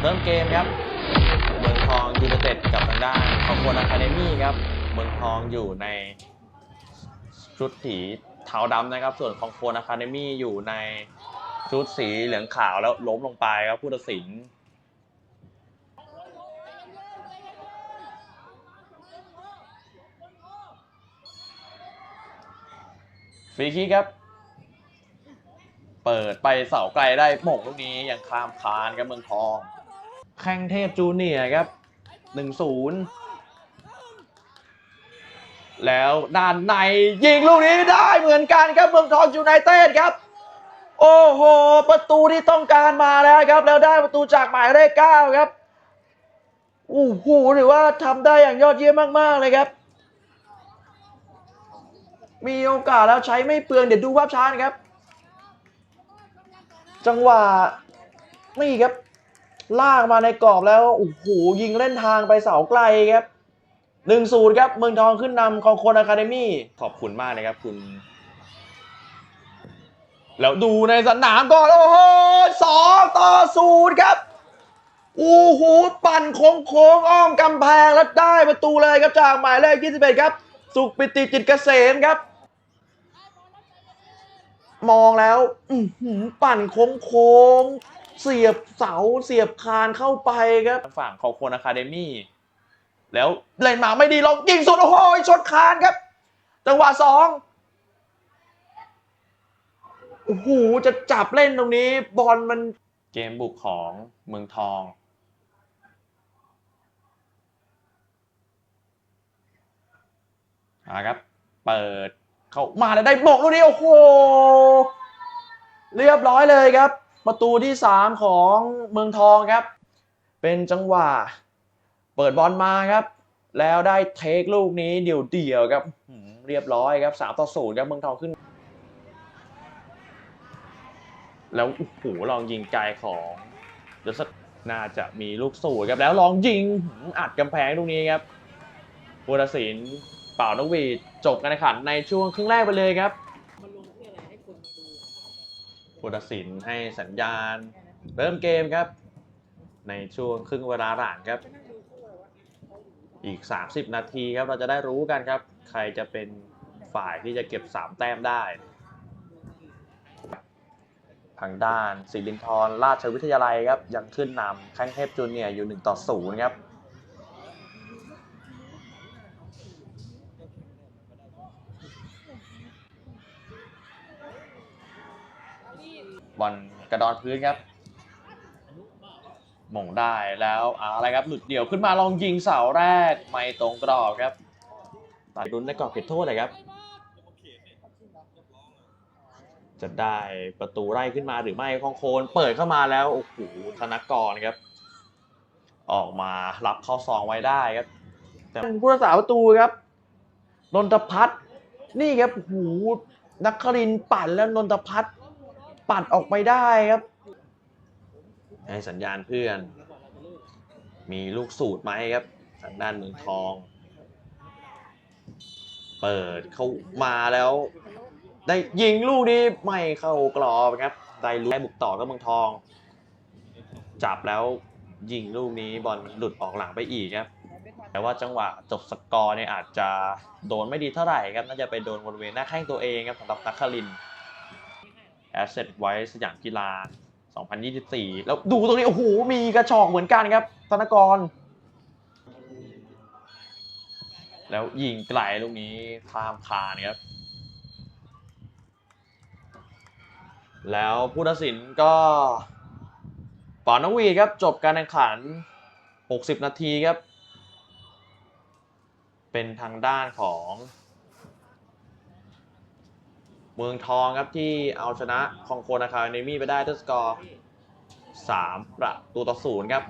เริ่มเกมครับเมืองทองยูไนเต็ดกับทางด้านคองโกนอะคาเดมี่ครับเมืองทองอยู่ในชุดสีเทาดำนะครับ ส่วนคองโกนอะคาเดมี่อยู่ในชุดสีเหลืองขาวแล้วล้มลงไปครับผู้ตัดสินฟรีคิกครับ เปิดไปเสาไกลได้หม่งลูกนี้อย่างข้ามคานครับเมืองทอง แข้งเทพจูเนียครับหนึ่งศูนย์แล้วด้านในยิงลูกนี้ได้เหมือนกันครับเมืองทองยูไนเต็ดครับ โอ้โห ประตูที่ต้องการมาแล้วครับ แล้วได้ประตูจากหมายเลขเก้าครับโอ้โหถือว่าทำได้อย่างยอดเยี่ยมมาก ๆ เลยครับ มีโอกาสแล้วใช้ไม่เปลืองเดี๋ยวดูภาพช้านครับ จังหวะนี่ครับ ลากมาในกรอบแล้วโอ้โหยิงเล่นทางไปเสาไกลครับหนึ่งศูนย์ครับเมืองทองขึ้นนำของคนอะคาเดมี่ขอบคุณมากนะครับคุณ แล้วดูในสนามก่อนโอ้โหสองต่อศูนย์ครับโอ้โหปั่นโค้งโค้งๆอ้อมกำแพงแล้วได้ประตูเลยครับจากหมายเลข21ครับ สุขปิติจิตเกษมครับ มองแล้วอือหือปั่นโค้งโค้งๆ เสียบเสาเสียบคานเข้าไปครับฝั่งของคนอะคาเดมี่แล้วเล่นมาไม่ดีลองยิงสุดโอ้โหชนคานครับ จังหวะสองโอ้โหจะจับเล่นตรงนี้บอลมันเกมบุกของเมืองทองอาครับเปิดเข้ามาแล้วได้โบกลูกนี้โอ้โหเรียบร้อยเลยครับ ประตูที่ 3 ของเมืองทองครับ เป็นจังหวะ เปิดบอลมาครับ แล้วได้เทคลูกนี้เดี่ยวๆครับเรียบร้อยครับ3ต่อ0ครับเมืองทองขึ้น แล้วโอ้โหลองยิงไกลของเดอะสน่าจะมีลูกสูตรครับแล้วลองยิงอัดกำแพงลูกนี้ครับผู้ตัดสินเป่านกหวีดจบการแข่งขันในช่วงครึ่งแรกไปเลยครับ มันลงเพื่ออะไรให้คนมาดู ผู้ตัดสินให้สัญญาณ เริ่มเกมครับ ในช่วงครึ่งเวลาหลังครับไปนั่งดูคู่ว่าเขาอยู่อีก 30 นาทีครับเราจะได้รู้กันครับ ใครจะเป็นฝ่ายที่จะเก็บ 3 แต้มได้ ทางด้านศิรินทรราชวิทยาลัยครับ ยังขึ้นนำแข้งเทพจูเนียร์อยู่ 1 ต่อ 0 ครับ บอลกระดอนพื้นครับหม่งได้แล้วเอาอะไรครับหลุดเดี่ยวขึ้นมาลองยิงเสาแรกไม่ตรงกรอบครับตัดรุนในกรอบเขตโทษเลยครับ จะได้ประตูไล่ขึ้นมาหรือไม่คองโคนเปิดเข้ามาแล้วโอ้โหธนกรครับ ออกมารับเข้าซองไว้ได้ครับ แต่ผู้รักษาประตูครับนนทพัฒน์นี่ครับโอ้โหนักครินทร์ปั่นแล้วนนทพัฒน์ ปัดออกไปได้ครับ ให้สัญญาณเพื่อน มีลูกสูตรไหมครับทางด้านเมืองทอง เปิดเข้ามาแล้ว ได้ยิงลูกนี้ไม่เข้ากรอบครับได้ลูกได้บุกต่อกับเมืองทอง จับแล้วยิงลูกนี้บอลหลุดออกหลังไปอีกครับแต่ว่าจังหวะจบสกอร์เนี่ยอาจจะโดนไม่ดีเท่าไหร่ครับน่าจะไปโดนบริเวณหน้าแข้งตัวเองครับสำหรับนักคลิน แอสเซทไว้สยามกีฬา 2024 แล้วดูตรงนี้ โอ้โห มีกระชอกเหมือนกันครับ ธนกร แล้วยิงไกลลูกนี้ข้ามคานครับ แล้วผู้ตัดสินก็ปอนนวีครับ จบการแข่งขัน 60 นาทีครับ เป็นทางด้านของ เมืองทองครับที่เอาชนะคองโคนาคาเนมี่ไปได้ด้วยสกอร์ 3 ประตูต่อศูนย์ครับ